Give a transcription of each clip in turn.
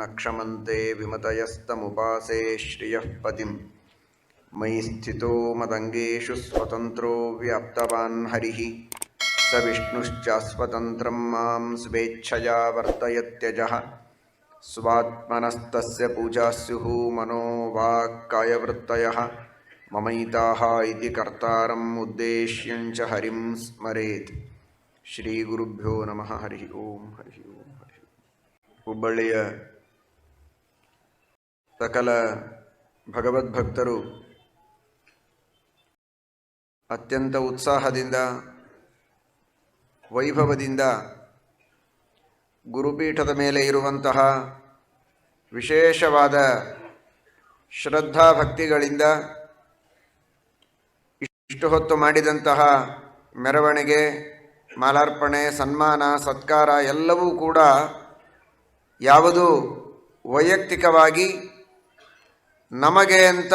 न क्षमन्ते विमतयस्तमुपासे श्रियः पतिं मयि स्थितो मदङ्गेषु स्वतन्त्रो व्याप्तवान् हरिः। स विष्णुश्च स्वतन्त्रं मां स्वेच्छया वर्तयत्यजः। स्वात्मनस्तस्य पूजा स्युः मनो वाक्कायवृत्तयः। ममैताः इति कर्तारम् उद्देश्यञ्च हरिं स्मरेत्। श्रीगुरुभ्यो नमः। हरिः ओं हरिः ओं हरिः हुब्बळ्ळिय ಸಕಲ ಭಗವದ್ಭಕ್ತರು ಅತ್ಯಂತ ಉತ್ಸಾಹದಿಂದ, ವೈಭವದಿಂದ ಗುರುಪೀಠದ ಮೇಲೆ ಇರುವಂತಹ ವಿಶೇಷವಾದ ಶ್ರದ್ಧಾಭಕ್ತಿಗಳಿಂದ ಇಷ್ಟು ಹೊತ್ತು ಮಾಡಿದಂತಹ ಮೆರವಣಿಗೆ, ಮಾಲಾರ್ಪಣೆ, ಸನ್ಮಾನ, ಸತ್ಕಾರ ಎಲ್ಲವೂ ಕೂಡ ಯಾವುದು ವೈಯಕ್ತಿಕವಾಗಿ ನಮಗೆ ಅಂತ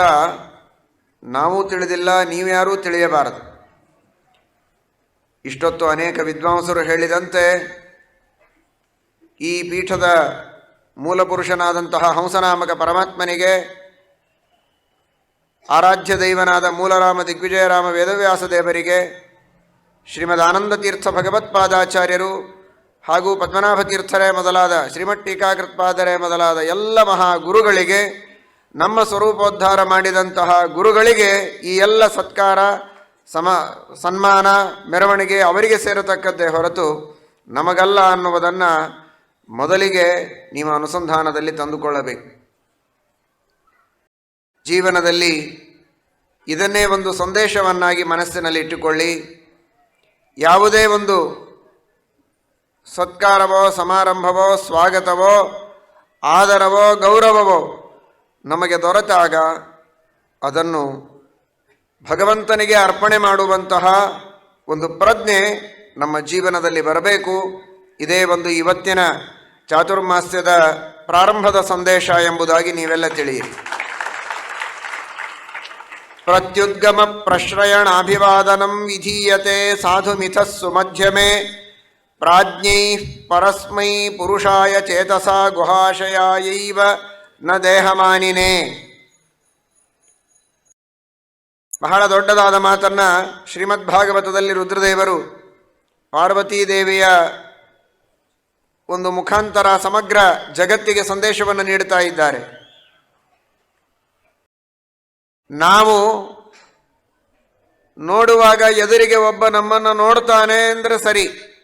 ನಾವು ತಿಳಿದಿಲ್ಲ ನೀವ್ಯಾರೂ ತಿಳಿಯಬಾರದು. ಇಷ್ಟೊತ್ತು ಅನೇಕ ವಿದ್ವಾಂಸರು ಹೇಳಿದಂತೆ, ಈ ಪೀಠದ ಮೂಲಪುರುಷನಾದಂತಹ ಹಂಸನಾಮಕ ಪರಮಾತ್ಮನಿಗೆ ಆರಾಧ್ಯ ದೈವನಾದ ಮೂಲರಾಮ ದಿಗ್ವಿಜಯರಾಮ ವೇದವ್ಯಾಸ ದೇವರಿಗೆ ಶ್ರೀಮದ್ ಆನಂದ ತೀರ್ಥ ಭಗವತ್ಪಾದಾಚಾರ್ಯರು ಹಾಗೂ ಪದ್ಮನಾಭ ತೀರ್ಥರೇ ಮೊದಲಾದ ಶ್ರೀಮಠ್ ಟೀಕಾಕೃತ್ಪಾದರೇ ಮೊದಲಾದ ಎಲ್ಲ ಮಹಾಗುರುಗಳಿಗೆ ನಮ್ಮ ಸ್ವರೂಪೋದ್ಧಾರ ಮಾಡಿದಂತಹ ಗುರುಗಳಿಗೆ ಈ ಎಲ್ಲ ಸತ್ಕಾರ, ಸಮ, ಸನ್ಮಾನ, ಮೆರವಣಿಗೆ ಅವರಿಗೆ ಸೇರತಕ್ಕದ್ದೇ ಹೊರತು ನಮಗಲ್ಲ ಅನ್ನುವುದನ್ನು ಮೊದಲಿಗೆ ನೀವು ಅನುಸಂಧಾನದಲ್ಲಿ ತಂದುಕೊಳ್ಳಬೇಕು. ಜೀವನದಲ್ಲಿ ಇದನ್ನೇ ಒಂದು ಸಂದೇಶವನ್ನಾಗಿ ಮನಸ್ಸಿನಲ್ಲಿ ಇಟ್ಟುಕೊಳ್ಳಿ. ಯಾವುದೇ ಒಂದು ಸತ್ಕಾರವೋ, ಸಮಾರಂಭವೋ, ಸ್ವಾಗತವೋ, ಆದರವೋ, ಗೌರವವೋ ನಮಗೆ ದೊರೆತಾಗ ಅದನ್ನು ಭಗವಂತನಿಗೆ ಅರ್ಪಣೆ ಮಾಡುವಂತಹ ಒಂದು ಪ್ರಜ್ಞೆ ನಮ್ಮ ಜೀವನದಲ್ಲಿ ಬರಬೇಕು. ಇದೇ ಒಂದು ಇವತ್ತಿನ ಚಾತುರ್ಮಾಸ್ಯದ ಪ್ರಾರಂಭದ ಸಂದೇಶ ಎಂಬುದಾಗಿ ನೀವೆಲ್ಲ ತಿಳಿಯಿರಿ. ಪ್ರತ್ಯುದ್ಗಮ ಪ್ರಶ್ರಯಣಾಭಿವಾದನಂ ವಿಧೀಯತೆ ಸಾಧುಮಿಥಃ ಸುಮಧ್ಯಮೆ ಪ್ರಾಜ್ಞೈ ಪರಸ್ಮೈ ಪುರುಷಾಯ ಚೇತಸ ಗುಹಾಶಯಾಯೈವ ನ ದೇಹಮಾನಿನೇ. ಬಹಳ ದೊಡ್ಡದಾದ ಮಾತನ್ನ ಶ್ರೀಮದ್ ಭಾಗವತದಲ್ಲಿ ರುದ್ರದೇವರು ಪಾರ್ವತೀ ದೇವಿಯ ಒಂದು ಮುಖಾಂತರ ಸಮಗ್ರ ಜಗತ್ತಿಗೆ ಸಂದೇಶವನ್ನು ನೀಡುತ್ತಾ ಇದ್ದಾರೆ. ನಾವು ನೋಡುವಾಗ ಎದುರಿಗೆ ಒಬ್ಬ ನಮ್ಮನ್ನು ನೋಡ್ತಾನೆ ಅಂದರೆ ಸರಿ.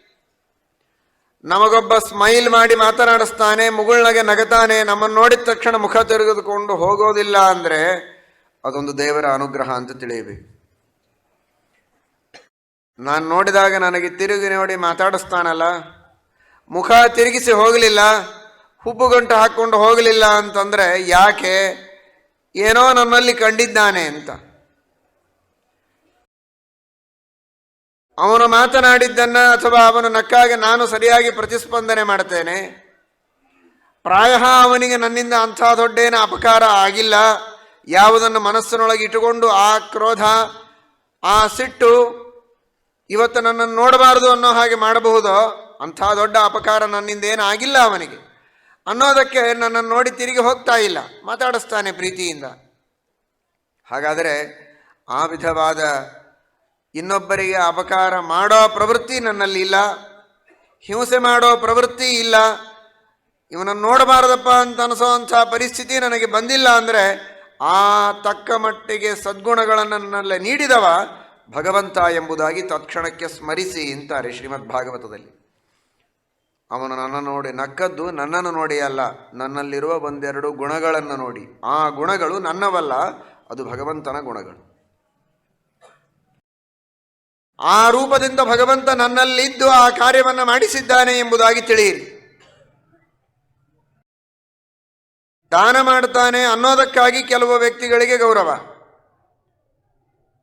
ನಮಗೊಬ್ಬ ಸ್ಮೈಲ್ ಮಾಡಿ ಮಾತನಾಡಿಸ್ತಾನೆ, ಮುಗುಳ್ನಗೆ ನಗತಾನೆ, ನಮ್ಮನ್ನು ನೋಡಿದ ತಕ್ಷಣ ಮುಖ ತಿರುಗಿದುಕೊಂಡು ಹೋಗೋದಿಲ್ಲ ಅಂದರೆ ಅದೊಂದು ದೇವರ ಅನುಗ್ರಹ ಅಂತ ತಿಳಿಯಬೇಕು. ನಾನು ನೋಡಿದಾಗ ನನಗೆ ತಿರುಗಿ ನೋಡಿ ಮಾತಾಡಿಸ್ತಾನಲ್ಲ, ಮುಖ ತಿರುಗಿಸಿ ಹೋಗಲಿಲ್ಲ ಹುಬ್ಬುಗಂಟು ಹಾಕ್ಕೊಂಡು ಹೋಗಲಿಲ್ಲ ಅಂತಂದರೆ ಯಾಕೆ? ಏನೋ ನನ್ನಲ್ಲಿ ಕಂಡಿದ್ದಾನೆ ಅಂತ. ಅವನು ಮಾತನಾಡಿದ್ದನ್ನ ಅಥವಾ ಅವನು ನಕ್ಕಾಗಿ ನಾನು ಸರಿಯಾಗಿ ಪ್ರತಿಸ್ಪಂದನೆ ಮಾಡ್ತೇನೆ. ಪ್ರಾಯ ಅವನಿಗೆ ನನ್ನಿಂದ ಅಂಥ ದೊಡ್ಡೇನ ಅಪಕಾರ ಆಗಿಲ್ಲ. ಯಾವುದನ್ನು ಮನಸ್ಸಿನೊಳಗೆ ಇಟ್ಟುಕೊಂಡು ಆ ಕ್ರೋಧ, ಆ ಸಿಟ್ಟು ಇವತ್ತು ನನ್ನನ್ನು ನೋಡಬಾರದು ಅನ್ನೋ ಹಾಗೆ ಮಾಡಬಹುದೋ? ಅಂಥ ದೊಡ್ಡ ಅಪಕಾರ ನನ್ನಿಂದ ಏನು ಆಗಿಲ್ಲ ಅವನಿಗೆ. ಅನ್ನೋದಕ್ಕೆ ನನ್ನನ್ನು ನೋಡಿ ತಿರುಗಿ ಹೋಗ್ತಾ ಇಲ್ಲ. ಮಾತಾಡಿಸ್ತಾನೆ ಪ್ರೀತಿಯಿಂದ. ಹಾಗಾದರೆ ಆ ವಿಧವಾದ ಇನ್ನೊಬ್ಬರಿಗೆ ಅಪಕಾರ ಮಾಡೋ ಪ್ರವೃತ್ತಿ ನನ್ನಲ್ಲಿ ಇಲ್ಲ, ಹಿಂಸೆ ಮಾಡೋ ಪ್ರವೃತ್ತಿ ಇಲ್ಲ. ಇವನನ್ನು ನೋಡಬಾರದಪ್ಪ ಅಂತ ಅನಿಸೋವಂಥ ಪರಿಸ್ಥಿತಿ ನನಗೆ ಬಂದಿಲ್ಲ ಅಂದರೆ ಆ ತಕ್ಕ ಮಟ್ಟಿಗೆ ಸದ್ಗುಣಗಳನ್ನು ನನ್ನಲ್ಲಿ ನೀಡಿದವ ಭಗವಂತ ಎಂಬುದಾಗಿ ತತ್ಕ್ಷಣಕ್ಕೆ ಸ್ಮರಿಸಿ ಅಂತಾರೆ ಶ್ರೀಮದ್ ಭಾಗವತದಲ್ಲಿ. ಅವನು ನನ್ನ ನೋಡಿ ನಕ್ಕದ್ದು ನನ್ನನ್ನು ನೋಡಿ ಅಲ್ಲ, ನನ್ನಲ್ಲಿರುವ ಒಂದೆರಡು ಗುಣಗಳನ್ನು ನೋಡಿ. ಆ ಗುಣಗಳು ನನ್ನವಲ್ಲ, ಅದು ಭಗವಂತನ ಗುಣಗಳು. ಆ ರೂಪದಿಂದ ಭಗವಂತ ನನ್ನಲ್ಲಿದ್ದು ಆ ಕಾರ್ಯವನ್ನು ಮಾಡಿಸಿದ್ದಾನೆ ಎಂಬುದಾಗಿ ತಿಳಿಯಿರಿ. ದಾನ ಮಾಡ್ತಾನೆ ಅನ್ನೋದಕ್ಕಾಗಿ ಕೆಲವು ವ್ಯಕ್ತಿಗಳಿಗೆ ಗೌರವ.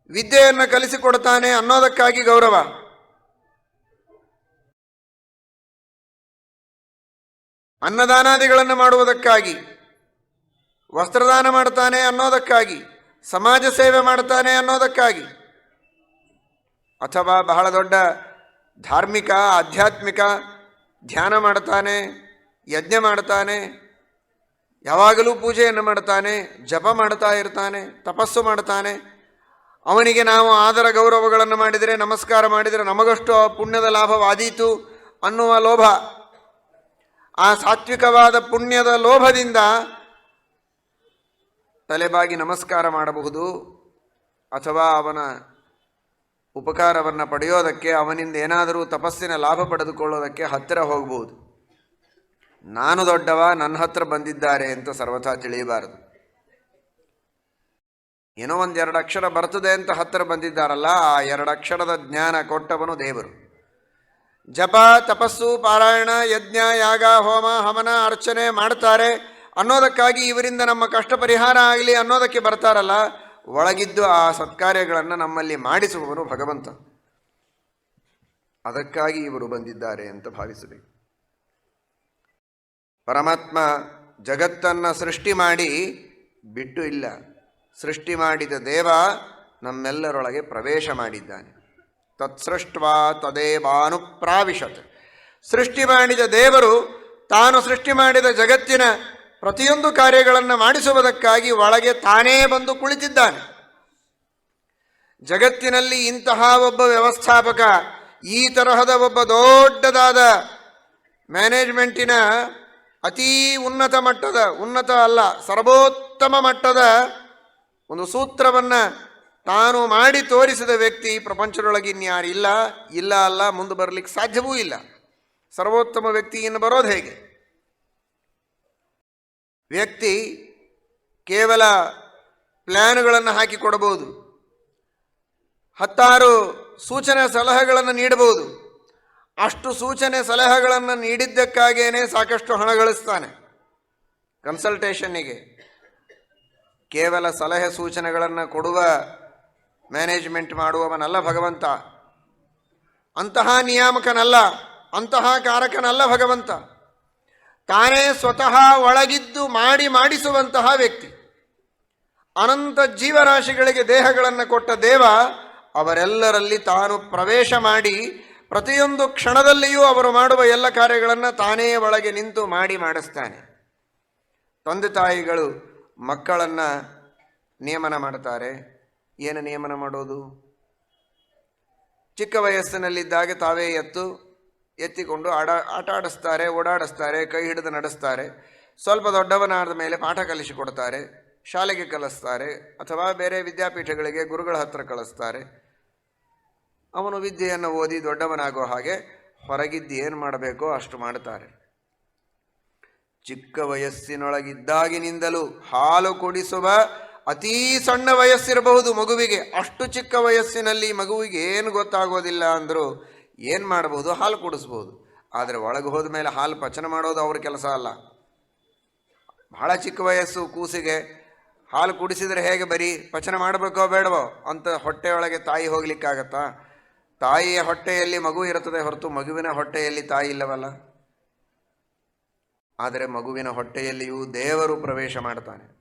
ವಿದ್ಯೆಯನ್ನು ಕಲಿಸಿಕೊಡ್ತಾನೆ ಅನ್ನೋದಕ್ಕಾಗಿ ಗೌರವ. ಅನ್ನದಾನಾದಿಗಳನ್ನು ಮಾಡುವುದಕ್ಕಾಗಿ, ವಸ್ತ್ರದಾನ ಮಾಡ್ತಾನೆ ಅನ್ನೋದಕ್ಕಾಗಿ, ಸಮಾಜ ಸೇವೆ ಮಾಡ್ತಾನೆ ಅನ್ನೋದಕ್ಕಾಗಿ. ಅಥವಾ ಬಹಳ ದೊಡ್ಡ ಧಾರ್ಮಿಕ, ಆಧ್ಯಾತ್ಮಿಕ ಧ್ಯಾನ ಮಾಡ್ತಾನೆ ಯಜ್ಞ ಮಾಡ್ತಾನೆ ಯಾವಾಗಲೂ ಪೂಜೆಯನ್ನು ಮಾಡ್ತಾನೆ ಜಪ ಮಾಡ್ತಾ ಇರ್ತಾನೆ, ತಪಸ್ಸು ಮಾಡ್ತಾನೆ ಅವನಿಗೆ ನಾವು ಆದರ ಗೌರವಗಳನ್ನು ಮಾಡಿದರೆ, ನಮಸ್ಕಾರ ಮಾಡಿದರೆ ನಮಗಷ್ಟು ಪುಣ್ಯದ ಲಾಭವಾದೀತು ಅನ್ನುವ ಲೋಭ. ಆ ಸಾತ್ವಿಕವಾದ ಪುಣ್ಯದ ಲೋಭದಿಂದ ತಲೆಬಾಗಿ ನಮಸ್ಕಾರ ಮಾಡಬಹುದು ಅಥವಾ ಅವನ ಉಪಕಾರವನ್ನು ಪಡೆಯೋದಕ್ಕೆ ಅವನಿಂದ ಏನಾದರೂ ತಪಸ್ಸಿನ ಲಾಭ ಪಡೆದುಕೊಳ್ಳೋದಕ್ಕೆ ಹತ್ತಿರ ಹೋಗ್ಬೋದು. ನಾನು ದೊಡ್ಡವ, ನನ್ನ ಹತ್ರ ಬಂದಿದ್ದಾರೆ ಅಂತ ಸರ್ವಥಾ ತಿಳಿಯಬಾರದು. ಏನೋ ಒಂದು ಎರಡು ಅಕ್ಷರ ಬರ್ತದೆ ಅಂತ ಹತ್ತಿರ ಬಂದಿದ್ದಾರಲ್ಲ, ಆ ಎರಡು ಅಕ್ಷರದ ಜ್ಞಾನ ಕೊಟ್ಟವನು ದೇವರು. ಜಪ, ತಪಸ್ಸು, ಪಾರಾಯಣ, ಯಜ್ಞ, ಯಾಗ, ಹೋಮ ಹವನ ಅರ್ಚನೆ ಮಾಡ್ತಾರೆ ಅನ್ನೋದಕ್ಕಾಗಿ ಇವರಿಂದ ನಮ್ಮ ಕಷ್ಟ ಪರಿಹಾರ ಆಗಲಿ ಅನ್ನೋದಕ್ಕೆ ಬರ್ತಾರಲ್ಲ ಒಳಗಿದ್ದು ಆ ಸತ್ಕಾರ್ಯಗಳನ್ನು ನಮ್ಮಲ್ಲಿ ಮಾಡಿಸುವವನು ಭಗವಂತ. ಅದಕ್ಕಾಗಿ ಇವರು ಬಂದಿದ್ದಾರೆ ಅಂತ ಭಾವಿಸಬೇಕು. ಪರಮಾತ್ಮ ಜಗತ್ತನ್ನು ಸೃಷ್ಟಿ ಮಾಡಿ ಬಿಟ್ಟು ಇಲ್ಲ. ಸೃಷ್ಟಿ ಮಾಡಿದ ದೇವ ನಮ್ಮೆಲ್ಲರೊಳಗೆ ಪ್ರವೇಶ ಮಾಡಿದ್ದಾನೆ. ತತ್ಸೃಷ್ಟ್ವಾ ತದೇವಾನುಪ್ರಾವಿಶತ್ ಸೃಷ್ಟಿ ಮಾಡಿದ ದೇವರು ತಾನು ಸೃಷ್ಟಿ ಮಾಡಿದ ಜಗತ್ತಿನ ಪ್ರತಿಯೊಂದು ಕಾರ್ಯಗಳನ್ನು ಮಾಡಿಸುವುದಕ್ಕಾಗಿ ಒಳಗೆ ತಾನೇ ಬಂದು ಕುಳಿತಿದ್ದಾನೆ. ಜಗತ್ತಿನಲ್ಲಿ ಇಂತಹ ಒಬ್ಬ ವ್ಯವಸ್ಥಾಪಕ, ಈ ತರಹದ ಒಬ್ಬ ದೊಡ್ಡದಾದ ಮ್ಯಾನೇಜ್ಮೆಂಟಿನ ಅತೀ ಉನ್ನತ ಮಟ್ಟದ, ಉನ್ನತ ಅಲ್ಲ, ಸರ್ವೋತ್ತಮ ಮಟ್ಟದ ಒಂದು ಸೂತ್ರವನ್ನು ತಾನು ಮಾಡಿ ತೋರಿಸಿದ ವ್ಯಕ್ತಿ ಪ್ರಪಂಚದೊಳಗೆ ಇನ್ಯಾರು ಇಲ್ಲ ಇಲ್ಲ ಅಲ್ಲ, ಮುಂದೆ ಬರಲಿಕ್ಕೆ ಸಾಧ್ಯವೂ ಇಲ್ಲ. ಸರ್ವೋತ್ತಮ ವ್ಯಕ್ತಿಯನ್ನು ಬರೋದು ಹೇಗೆ? ವ್ಯಕ್ತಿ ಕೇವಲ ಪ್ಲ್ಯಾನ್ಗಳನ್ನು ಹಾಕಿ ಕೊಡಬಹುದು, ಹತ್ತಾರು ಸೂಚನೆ ಸಲಹೆಗಳನ್ನು ನೀಡಬಹುದು. ಅಷ್ಟು ಸೂಚನೆ ಸಲಹೆಗಳನ್ನು ನೀಡಿದ್ದಕ್ಕಾಗೇನೆ ಸಾಕಷ್ಟು ಹಣ ಗಳಿಸ್ತಾನೆ. ಕನ್ಸಲ್ಟೇಷನ್ನಿಗೆ ಕೇವಲ ಸಲಹೆ ಸೂಚನೆಗಳನ್ನು ಕೊಡುವ, ಮ್ಯಾನೇಜ್ಮೆಂಟ್ ಮಾಡುವವನಲ್ಲ ಭಗವಂತ. ಅಂತಹ ನಿಯಾಮಕನಲ್ಲ, ಅಂತಹ ಕಾರಕನಲ್ಲ ಭಗವಂತ. ತಾನೇ ಸ್ವತಃ ಒಳಗಿದ್ದು ಮಾಡಿ ಮಾಡಿಸುವಂತಹ ವ್ಯಕ್ತಿ. ಅನಂತ ಜೀವರಾಶಿಗಳಿಗೆ ದೇಹಗಳನ್ನು ಕೊಟ್ಟ ದೇವ ಅವರೆಲ್ಲರಲ್ಲಿ ತಾನು ಪ್ರವೇಶ ಮಾಡಿ ಪ್ರತಿಯೊಂದು ಕ್ಷಣದಲ್ಲಿಯೂ ಅವರು ಮಾಡುವ ಎಲ್ಲ ಕಾರ್ಯಗಳನ್ನು ತಾನೇ ಒಳಗೆ ನಿಂತು ಮಾಡಿ ಮಾಡಿಸ್ತಾನೆ. ತಂದೆ ತಾಯಿಗಳು ಮಕ್ಕಳನ್ನು ನಿಯಮನ ಮಾಡ್ತಾರೆ. ಏನು ನಿಯಮನ ಮಾಡೋದು? ಚಿಕ್ಕ ವಯಸ್ಸಿನಲ್ಲಿದ್ದಾಗ ತಾವೇ ಎತ್ತು ಎತ್ತಿಕೊಂಡು ಆಡ, ಆಟ ಆಡಿಸ್ತಾರೆ, ಓಡಾಡಿಸ್ತಾರೆ, ಕೈ ಹಿಡಿದು ನಡೆಸ್ತಾರೆ. ಸ್ವಲ್ಪ ದೊಡ್ಡವನಾದ ಮೇಲೆ ಪಾಠ ಕಲಿಸಿಕೊಡ್ತಾರೆ ಶಾಲೆಗೆ ಕಲಿಸ್ತಾರೆ, ಅಥವಾ ಬೇರೆ ವಿದ್ಯಾಪೀಠಗಳಿಗೆ ಗುರುಗಳ ಹತ್ರ ಕಳಿಸ್ತಾರೆ. ಅವನು ವಿದ್ಯೆಯನ್ನು ಓದಿ ದೊಡ್ಡವನಾಗೋ ಹಾಗೆ ಹೊರಗಿದ್ದು ಏನು ಮಾಡಬೇಕೋ ಅಷ್ಟು ಮಾಡ್ತಾರೆ ಚಿಕ್ಕ ವಯಸ್ಸಿನೊಳಗಿದ್ದಾಗಿನಿಂದಲೂ ಹಾಲು ಕುಡಿಸುವ ಅತೀ ಸಣ್ಣ ವಯಸ್ಸಿರಬಹುದು ಮಗುವಿಗೆ. ಅಷ್ಟು ಚಿಕ್ಕ ವಯಸ್ಸಿನಲ್ಲಿ ಮಗುವಿಗೆ ಏನು ಗೊತ್ತಾಗೋದಿಲ್ಲ ಅಂದರೂ ಏನು ಮಾಡ್ಬೋದು, ಹಾಲು ಕುಡಿಸ್ಬೋದು. ಆದರೆ ಒಳಗೆ ಹೋದ ಮೇಲೆ ಹಾಲು ಪಚನ ಮಾಡೋದು ಅವ್ರ ಕೆಲಸ ಅಲ್ಲ. ಬಹಳ ಚಿಕ್ಕ ವಯಸ್ಸು ಕೂಸಿಗೆ ಹಾಲು ಕುಡಿಸಿದರೆ ಹೇಗೆ ಬರೀ ಪಚನ ಮಾಡಬೇಕೋ ಬೇಡವೋ ಅಂತ ಹೊಟ್ಟೆಯೊಳಗೆ ತಾಯಿ ಹೋಗ್ಲಿಕ್ಕಾಗತ್ತಾ? ತಾಯಿಯ ಹೊಟ್ಟೆಯಲ್ಲಿ ಮಗು ಇರುತ್ತದೆ ಹೊರತು ಮಗುವಿನ ಹೊಟ್ಟೆಯಲ್ಲಿ ತಾಯಿ ಇಲ್ಲವಲ್ಲ? ಆದರೆ ಮಗುವಿನ ಹೊಟ್ಟೆಯಲ್ಲಿಯೂ ದೇವರು ಪ್ರವೇಶ ಮಾಡ್ತಾನೆ.